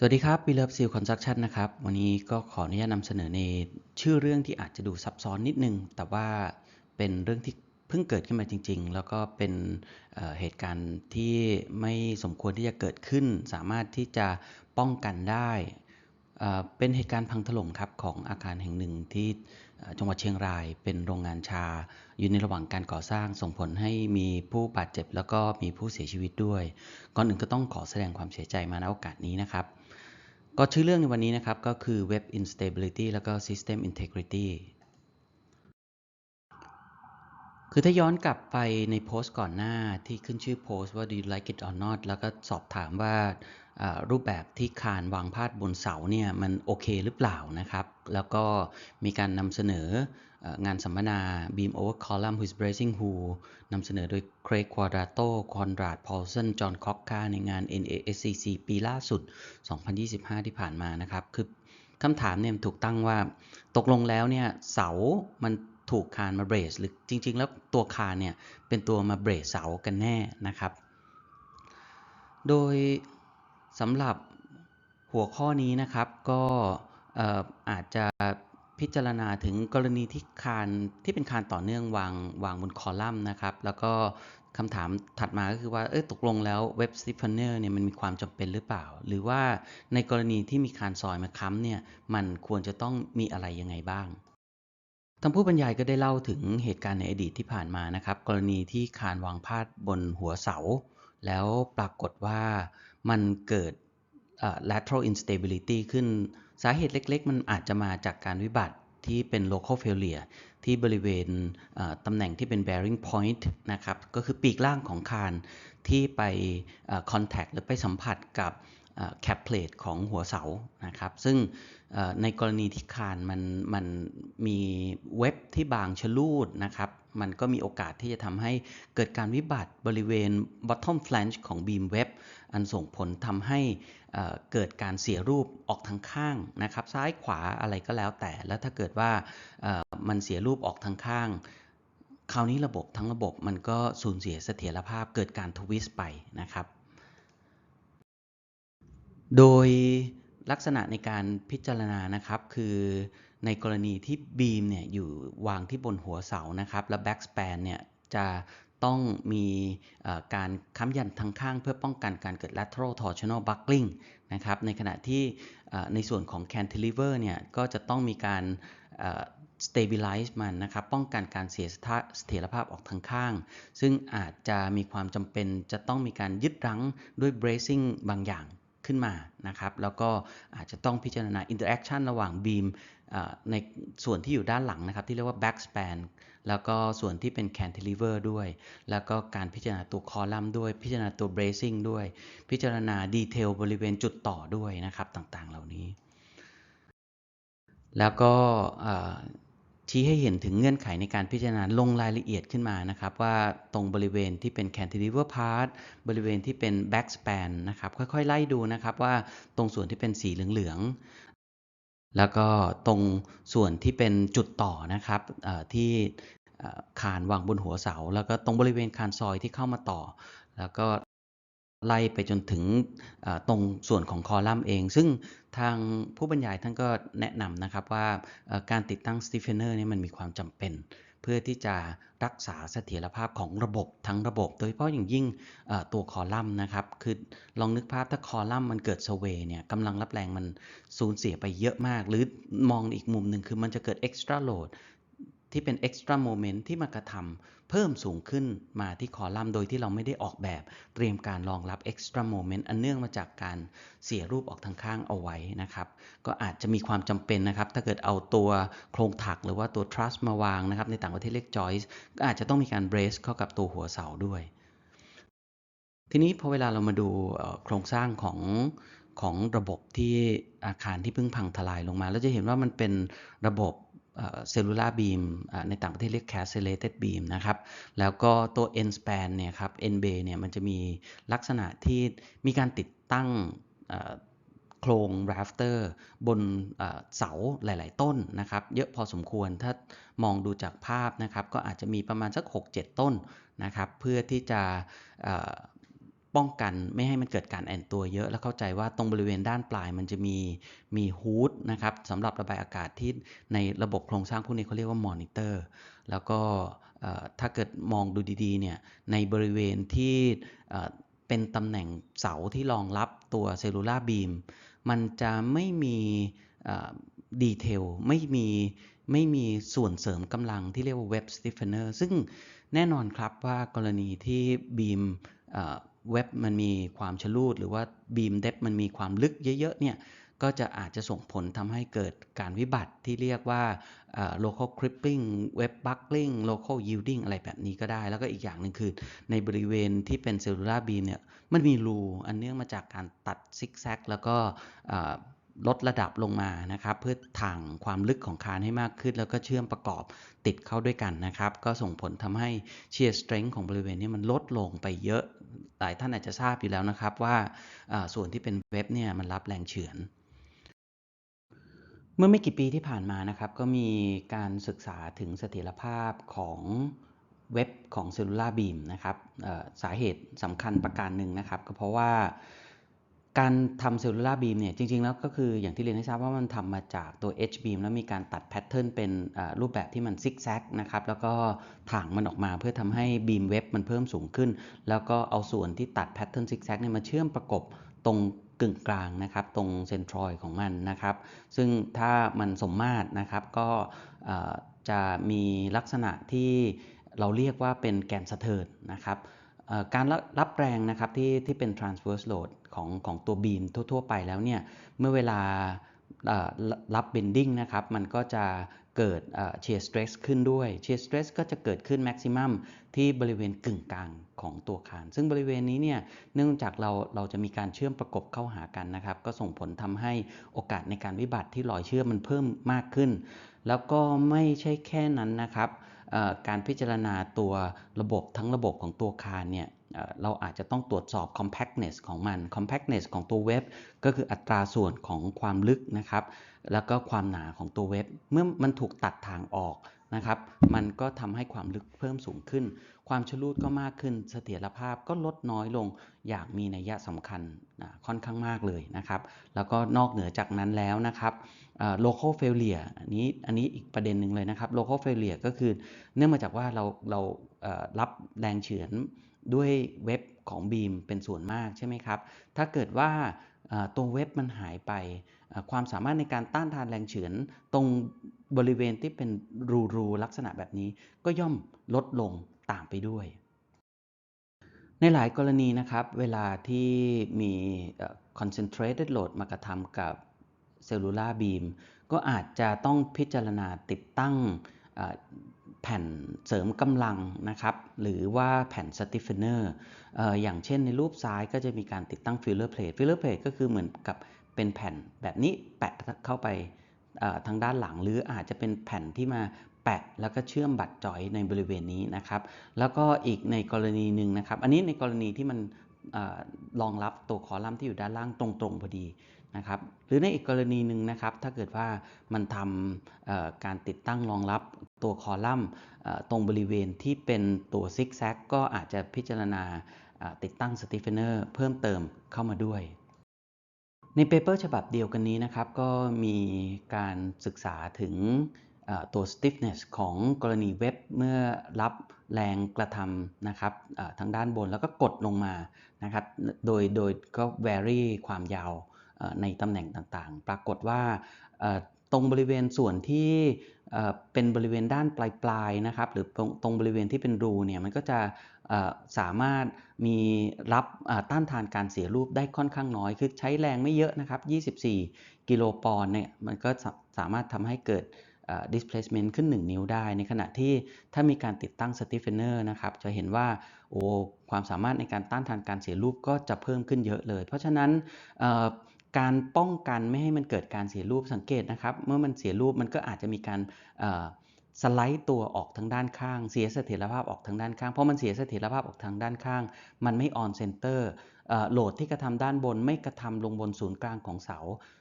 สวัสดีครับ We Love Seal Construction นะครับ วันนี้ก็ขออนุญาตนำเสนอในชื่อเรื่องที่อาจจะดูซับซ้อนนิดนึง แต่ว่าเป็นเรื่องที่เพิ่งเกิดขึ้นมาจริง ๆ แล้วก็เป็นเเหตุการณ์ที่ไม่สมควรที่จะเกิดขึ้น สามารถที่จะป้องกันได้เเป็นเหตุการณ์พังถล่มครับของอาคารแห่งหนึ่งที่จังหวัดเชียงราย เป็นโรงงานชา อยู่ในระหว่างการก่อสร้างส่งผลให้มีผู้บาดเจ็บ แล้วก็มีผู้เสียชีวิตด้วย ก่อนอื่นก็ต้องขอแสดงความเสียใจมาณโอกาสนี้นะครับ ก็ชื่อเรื่องในวันนี้นะครับ ก็คือ Web Instability แล้วก็ System Integrity คือถ้าย้อนกลับไปในโพสต์ก่อนหน้าที่ขึ้นชื่อโพสต์ว่า Do you like it or not แล้วก็สอบถามว่าอ่า รูปแบบที่คานวางพาดบนเสาเนี่ยมันโอเคหรือเปล่านะครับ แล้วก็มีการนำเสนองานสัมมนา Beam Over Column Who is Bracing Who นำเสนอโดย Craig Quadrato Conrad Paulson John Cocker ในงาน NASCC ปีล่าสุด 2025 ที่ผ่านมานะครับ คือคำถามเนี่ยถูกตั้งว่าตกลงแล้วเนี่ยเสามันถูกคานมาเบรสหรือจริง ๆ แล้วตัวคานเนี่ยเป็นตัวมาเบรสเสากันแน่นะครับ โดย สำหรับหัวข้อนี้นะครับก็เอ่ออาจจะพิจารณาถึงกรณีที่คานที่เป็นคานต่อเนื่องวางวางบนคอลัมน์นะครับ แล้วก็คำถามถัดมาก็คือว่าเออตกลงแล้วเว็บสติฟเนอร์เนี่ยมันมีความจำเป็นหรือเปล่า หรือว่าในกรณีที่มีคานซอยมาค้ำเนี่ยมันควรจะต้องมีอะไรยังไงบ้างทางผู้บรรยายก็ได้เล่าถึงเหตุการณ์ในอดีตที่ผ่านมานะครับ กรณีที่คานวางพาดบนหัวเสา แล้วปรากฏว่ามันเกิด lateral instability ขึ้น สาเหตุเล็กๆ มันอาจจะมาจากการวิบัติที่เป็น local failure ที่บริเวณตำแหน่งที่เป็น bearing point นะครับ ก็คือปีกล่างของคานที่ไป contact หรือไปสัมผัสกับ cap plate ของหัวเสานะครับ ซึ่ง ในกรณีที่คานมันมันมีเว็บที่บางชะลูดนะครับ มันก็มีโอกาสที่จะทำให้เกิดการวิบัติบริเวณ bottom flange ของ beam web อันส่งผลทำให้เกิดการเสียรูปออกทางข้างนะครับ ซ้ายขวาอะไรก็แล้วแต่ แล้วถ้าเกิดว่ามันเสียรูปออกทางข้างคราวนี้ระบบทั้งระบบมันก็สูญเสียเสถียรภาพเกิดการทวิสต์ไปนะครับ โดย ลักษณะในการพิจารณานะครับคือในกรณีที่บีมเนี่ยอยู่วางที่บนหัวเสานะครับ และแบ็กส p ปนเนี่ยจะต้องมีการค้ำยันทางข้างเพื่อป้องกันการเกิด lateral torsional buckling นะครับ ในขณะที่ในส่วนของ cantilever เนี่ยก็จะต้องมีการเอ่อ stabilize มันนะครับ ป้องกันการเสียเสถียรภาพออกทางข้าง ซึ่งอาจจะมีความจำเป็นจะต้องมีการยึดรั้งด้วย bracing บางอย่าง ขึ้นมานะครับ แล้วก็อาจจะต้องพิจารณา interaction ระหว่าง beam เอ่อในส่วนที่อยู่ด้านหลังนะครับ ที่เรียกว่า back span แล้วก็ส่วนที่เป็น cantilever ด้วย แล้วก็การพิจารณาตัวคอลัมน์ด้วย พิจารณาตัว bracing ด้วย พิจารณาดีเทลบริเวณจุดต่อด้วยนะครับต่างๆ เหล่านี้ แล้วก็ ชี้ให้เห็นถึงเงื่อนไขในการพิจารณาลงรายละเอียดขึ้นมานะครับ ว่าตรงบริเวณที่เป็น cantilever part บริเวณที่เป็น back span นะครับ ค่อยๆ ไล่ดูนะครับว่าตรงส่วนที่เป็นสีเหลืองๆ แล้วก็ตรงส่วนที่เป็นจุดต่อนะครับที่คานวางบนหัวเสา แล้วก็ตรงบริเวณคานซอยที่เข้ามาต่อ แล้วก็ ไล่ไปจนถึงตรงส่วนของคอลัมน์เอง ซึ่งทางผู้บรรยายท่านก็แนะนำนะครับว่าการติดตั้ง stiffener เนี่มันมีความจำเป็น เพื่อที่จะรักษาเสถียรภาพของระบบทั้งระบบ โดยเฉพาะอย่างยิ่งตัวคอลัมน์นะครับ คือลองนึกภาพถ้าคอลัมน์มันเกิดสเวย์เนี่ยกำลังรับแรงมันสูญเสียไปเยอะมาก หรือมองอีกมุมหนึ่งคือมันจะเกิด extra load ที่เป็น extra moment ที่มากระทำ เพิ่มสูงขึ้นมาที่คอลัมน์โดยที่เราไม่ได้ออกแบบเตรียมการรองรับ extra moment อันเนื่องมาจากการเสียรูปออกทางข้างเอาไว้นะครับ ก็อาจจะมีความจำเป็นนะครับ ถ้าเกิดเอาตัวโครงถักหรือว่าตัว truss มาวางนะครับ ในต่างประเทศเรียก joist ก็อาจจะต้องมีการ brace เข้ากับตัวหัวเสาด้วย ทีนี้พอเวลาเรามาดูโครงสร้างของของระบบที่อาคารที่เพิ่งพังทลายลงมา แล้วจะเห็นว่ามันเป็นระบบ เซลลูลาบีมในต่างประเทศเรียก castellated beam นะครับ แล้วก็ตัว n span เนี่ยครับ n bay เนี่ยมันจะมีลักษณะที่มีการติดตั้งโครง rafter บนเสาหลาย ๆ ต้นนะครับ เยอะพอสมควรถ้ามองดูจากภาพนะครับ ก็อาจจะมีประมาณสัก 6-7 ต้นนะครับ เพื่อที่จะ ป้องกันไม่ให้มันเกิดการแอนตัวเยอะ แล้วเข้าใจว่าตรงบริเวณด้านปลายมันจะมีมีฮูดนะครับสำหรับระบายอากาศที่ในระบบโครงสร้างพวกนี้เขาเรียกว่ามอนิเตอร์ แล้วก็ถ้าเกิดมองดูดีๆเนี่ยในบริเวณที่เป็นตำแหน่งเสาที่รองรับตัวเซลลูลาบีมมันจะไม่มีดีเทลไม่มีไม่มีส่วนเสริมกำลังที่เรียกว่าเว็บสติฟเนอร์ซึ่ง แน่นอนครับว่ากรณีที่บีมเว็บมันมีความชลูด หรือว่าบีมเดฟมันมีความลึกเยอะๆเนี่ยก็จะอาจจะส่งผลทำให้เกิดการวิบัติที่เรียกว่า local cripping web buckling local yielding อะไรแบบนี้ก็ได้ แล้วก็อีกอย่างหนึ่งคือในบริเวณที่เป็น cellular beam เนี่ยมันมีรูอันเนื่องมาจากการตัดซิกแซกแล้วก็ ลดระดับลงมานะครับ เพื่อถ่างความลึกของคานให้มากขึ้น แล้วก็เชื่อมประกอบติดเข้าด้วยกันนะครับ ก็ส่งผลทำให้ shear strength ของบริเวณนี้มันลดลงไปเยอะ หลายท่านอาจจะทราบอยู่แล้วนะครับว่าส่วนที่เป็นเว็บเนี่ยมันรับแรงเฉือนเมื่อไม่กี่ปีที่ผ่านมานะครับ ก็มีการศึกษาถึงเสถียรภาพของเว็บของเซลลูลาร์บีมนะครับสาเหตุสำคัญประการหนึ่งนะครับ ก็เพราะว่า การทำเซลลูลาร์บีมเนี่ยจริงๆแล้วก็คืออย่างที่เรียนให้ทราบว่ามันทำมาจากตัว H beam แล้วมีการตัดแพทเทิร์นเป็นรูปแบบที่มันซิกแซกนะครับแล้วก็ถ่างมันออกมาเพื่อทำให้บีมเว็บมันเพิ่มสูงขึ้น แล้วก็เอาส่วนที่ตัดแพทเทิร์นซิกแซกเนี่ยมาเชื่อมประกบตรงกึ่งกลางนะครับตรงเซนทรอยของมันนะครับ ซึ่งถ้ามันสมมาตรนะครับก็จะมีลักษณะที่เราเรียกว่าเป็นแกนสะเทินนะครับ การรับแรงนะครับที่ที่เป็น transverse load ของของตัวบีมทั่ว ๆ ไปแล้วเนี่ยเมื่อเวลารับ bending นะครับมันก็จะเกิด shear stress ขึ้นด้วย shear stress ก็จะเกิดขึ้น maximum ที่บริเวณกึ่งกลางของตัวคาน ซึ่งบริเวณนี้เนี่ยเนื่องจากเราเราจะมีการเชื่อมประกบเข้าหากันนะครับ ก็ส่งผลทำให้โอกาสในการวิบัติที่ลอยเชื่อมมันเพิ่มมากขึ้น แล้วก็ไม่ใช่แค่นั้นนะครับ การพิจารณาตัวระบบทั้งระบบของตัวคานเนี่ยเราอาจจะต้องตรวจสอบ compactness ของมัน compactness ของตัวเว็บ ก็คืออัตราส่วนของความลึกนะครับ แล้วก็ความหนาของตัวเว็บ เมื่อมันถูกตัดทางออก นะครับ มันก็ทำให้ความลึกเพิ่มสูงขึ้น ความชลูดก็มากขึ้น เสถียรภาพก็ลดน้อยลงอย่างมีนัยสำคัญนะค่อนข้างมากเลยนะครับ แล้วก็นอกเหนือจากนั้นแล้วนะครับ local failure อันนี้อันนี้อีกประเด็นหนึ่งเลยนะครับ local failure ก็คือเนื่องมาจากว่าเราเรารับแรงเฉือนด้วยเว็บของบีมเป็นส่วนมากใช่ไหมครับ ถ้าเกิดว่า ตัวเว็บมันหายไป ความสามารถในการต้านทานแรงเฉือน ตรงบริเวณที่เป็นรูรูลักษณะแบบนี้ ก็ย่อมลดลงตามไปด้วย ในหลายกรณีนะครับ เวลาที่มี concentrated load มากระทำกับ cellular beam ก็อาจจะต้องพิจารณาติดตั้ง แผ่นเสริมกำลังนะครับ หรือว่าแผ่นสติฟเนอร์อย่างเช่นในรูปซ้ายก็จะมีการติดตั้งฟิลเลอร์เพลทฟิลเลอร์เพลทก็คือเหมือนกับเป็นแผ่นแบบนี้แปะเข้าไปทางด้านหลัง หรืออาจจะเป็นแผ่นที่มาแปะแล้วก็เชื่อมบัตรจอยในบริเวณนี้นะครับ แล้วก็อีกในกรณีหนึ่งนะครับ อันนี้ในกรณีที่มันรองรับตัวคอลัมน์ที่อยู่ด้านล่างตรงๆพอดี นะครับหรือในอีกกรณีหนึ่งนะครับ ถ้าเกิดว่ามันทำการติดตั้งรองรับตัวคอลัมน์ตรงบริเวณที่เป็นตัวซิกแซกก็อาจจะพิจารณาติดตั้งสติฟเนอร์เพิ่มเติมเข้ามาด้วย ในเปเปอร์ฉบับเดียวกันนี้นะครับ ก็มีการศึกษาถึงตัว stiffness ของกรณีเว็บเมื่อรับแรงกระทำนะครับทางด้านบนแล้วก็กดลงมานะครับ โดยโดยก็ vary ความยาว ในตำแหน่งต่างๆ ปรากฏว่าตรงบริเวณส่วนที่เป็นบริเวณด้านปลายๆนะครับหรือตรงบริเวณที่เป็นรูเนี่ยมันก็จะสามารถมีรับต้านทานการเสียรูปได้ค่อนข้างน้อย คือใช้แรงไม่เยอะนะครับ 24 กิโลปอนด์เนี่ยมันก็สามารถทำให้เกิด displacement ขึ้น 1 นิ้วได้ ในขณะที่ถ้ามีการติดตั้ง stiffener นะครับ จะเห็นว่าโอ้ความสามารถในการต้านทานการเสียรูปก็จะเพิ่มขึ้นเยอะเลย เพราะฉะนั้น การป้องกันไม่ให้มันเกิดการเสียรูปสังเกตนะครับ เมื่อมันเสียรูปมันก็อาจจะมีการสไลด์ตัวออกทางด้านข้าง เสียเสถียรภาพออกทางด้านข้าง เพราะมันเสียเสถียรภาพออกทางด้านข้าง มันไม่ออนเซนเตอร์โหลดที่กระทำด้านบนไม่กระทำลงบนศูนย์กลางของเสา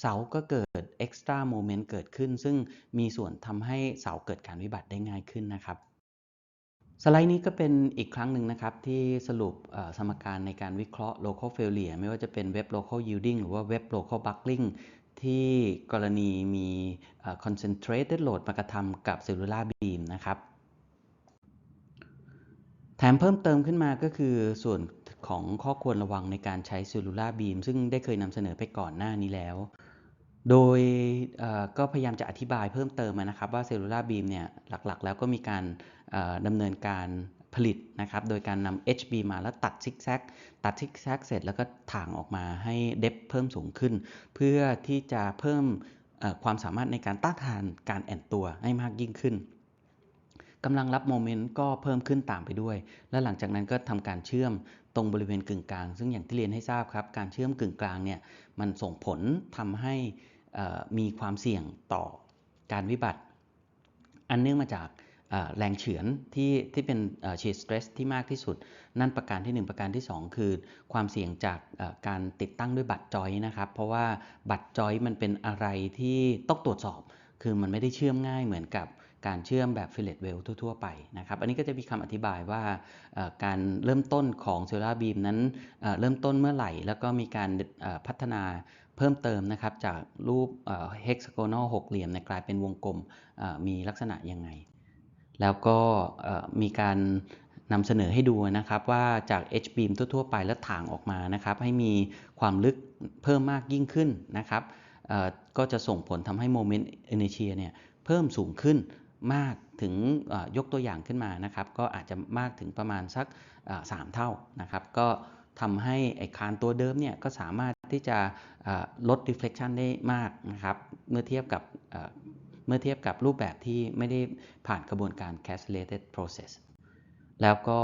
เสาก็เกิด extra moment เกิดขึ้น ซึ่งมีส่วนทำให้เสาเกิดการวิบัติได้ง่ายขึ้นนะครับ สไลด์นี้ก็เป็นอีกครั้งหนึ่งนะครับ ที่สรุปสมการในการวิเคราะห์ local failure ไม่ว่าจะเป็น web local yielding หรือว่า web local buckling ที่กรณีมี concentrated load มากระทำกับ cellular beam นะครับ แถมเพิ่มเติมขึ้นมาก็คือส่วนของข้อควรระวังในการใช้ cellular beam ซึ่งได้เคยนำเสนอไปก่อนหน้านี้แล้ว โดยก็พยายามจะอธิบายเพิ่มเติมนะครับว่า cellular beam เนี่ยหลักๆ แล้วก็มีการดำเนินการผลิตนะครับโดยการนำ HB มาแล้วตัดซิกแซกตัดซิกแซกเสร็จแล้วก็ถ่างออกมาให้เดฟเพิ่มสูงขึ้น เพื่อที่จะเพิ่มความสามารถในการต้านทานการแอนตัวให้มากยิ่งขึ้นกำลังรับโมเมนต์ก็เพิ่มขึ้นตามไปด้วย และหลังจากนั้นก็ทำการเชื่อม ตรงบริเวณกึ่งกลาง ซึ่งอย่างที่เรียนให้ทราบครับ การเชื่อมกึ่งกลางเนี่ยมันส่งผลทำให้มีความเสี่ยงต่อการวิบัติ อันเนื่องมาจากแรงเฉือนที่ที่เป็นเชียสเตรสที่มากที่สุด นั่นประการที่ 1 ประการที่ 2 คือ ความเสี่ยงจากการติดตั้งด้วยบัตรจอยนะครับ เพราะว่าบัตรจอยมันเป็นอะไรที่ต้องตรวจสอบ คือมันไม่ได้เชื่อมง่ายเหมือนกับ การเชื่อมแบบฟิลเลตเวลทั่ว ๆ ไปนะครับอันนี้ก็จะมีคำอธิบายว่าการเริ่มต้นของเซล l า r beam นั้นเริ่มต้นเมื่อไหร่ แล้วก็มีการพัฒนาเพิ่มเติมนะครับจากรูปเฮกซ a โกน l หกเหลี่ยมกลายเป็นวงกลมมีลักษณะยังไง แล้วก็มีการนำเสนอให้ดูนะครับว่าจาก H beam ทั่ว ๆ ไปแล้วถ่างออกมานะครับให้มีความลึกเพิ่มมากยิ่งขึ้นนะครับก็จะส่งผลทำให้โมเมนต์เอเนเชียเนี่ยเพิ่มสูงขึ้น มากถึงยกตัวอย่างขึ้นมานะครับ ก็อาจจะมากถึงประมาณสักสามเท่านะครับ ก็ทำให้ไอคานตัวเดิมเนี่ยก็สามารถที่จะลด deflection ได้มากนะครับ เมื่อเทียบกับเมื่อเทียบกับรูปแบบที่ไม่ได้ผ่านกระบวนการ c a s t l a t e d process แล้วก็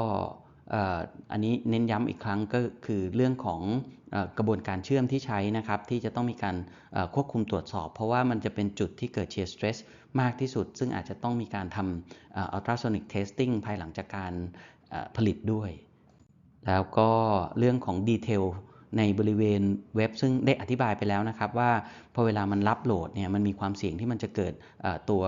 อันนี้เน้นย้ำอีกครั้งก็คือเรื่องของกระบวนการเชื่อมที่ใช้นะครับ ที่จะต้องมีการควบคุมตรวจสอบ เพราะว่ามันจะเป็นจุดที่เกิด shear stress มากที่สุด ซึ่งอาจจะต้องมีการทำอ่อ ultrasonic testing ภายหลังจากการผลิตด้วย แล้วก็เรื่องของดีเทลในบริเวณเว็บซึ่งได้อธิบายไปแล้วนะครับ ว่าพอเวลามันรับโหลดเนี่ยมันมีความเสี่ยงที่มันจะเกิดตัว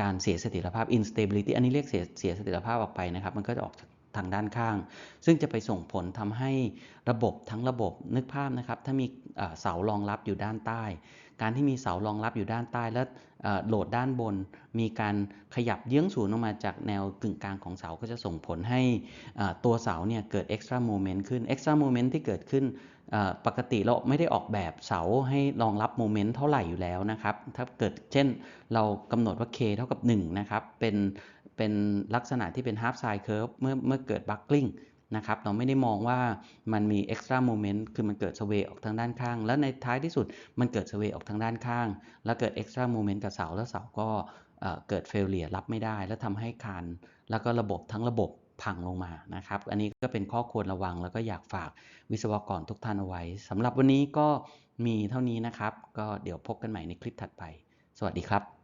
การเสียเสถียรภาพ instability อันนี้เรียกเสียเสียเสถียรภาพออกไปนะครับ มันก็จะออก ทางด้านข้าง ซึ่งจะไปส่งผลทำให้ระบบทั้งระบบนึกภาพนะครับ ถ้ามีเสารองรับอยู่ด้านใต้ การที่มีเสารองรับอยู่ด้านใต้ แล้วโหลดด้านบน มีการขยับเยื้องศูนย์ออกมาจากแนวกึ่งกลางของเสาก็จะส่งผลให้ตัวเสาเนี่ยเกิด extra moment ขึ้น extra moment ที่เกิดขึ้นปกติเราไม่ได้ออกแบบเสาให้รองรับโมเมนต์เท่าไหร่อยู่แล้วนะครับ ถ้าเกิดเช่นเรากำหนดว่า k เท่ากับ1นะครับเป็น เป็นลักษณะที่เป็น half side curve เมื่อเมื่อเกิด buckling นะครับ เราไม่ได้มองว่ามันมี extra moment คือมันเกิด sway ออกทางด้านข้าง แล้วในท้ายที่สุดมันเกิด sway ออกทางด้านข้าง แล้วเกิด extra moment กับเสา แล้วเสาก็เอ่อเกิด failure รับไม่ได้ แล้วทำให้คานแล้วก็ระบบทั้งระบบพังลงมานะครับ อันนี้ก็เป็นข้อควรระวังแล้วก็อยากฝากวิศวกรทุกท่านเอาไว้สำหรับวันนี้ก็มีเท่านี้นะครับ ก็เดี๋ยวพบกันใหม่ในคลิปถัดไป สวัสดีครับ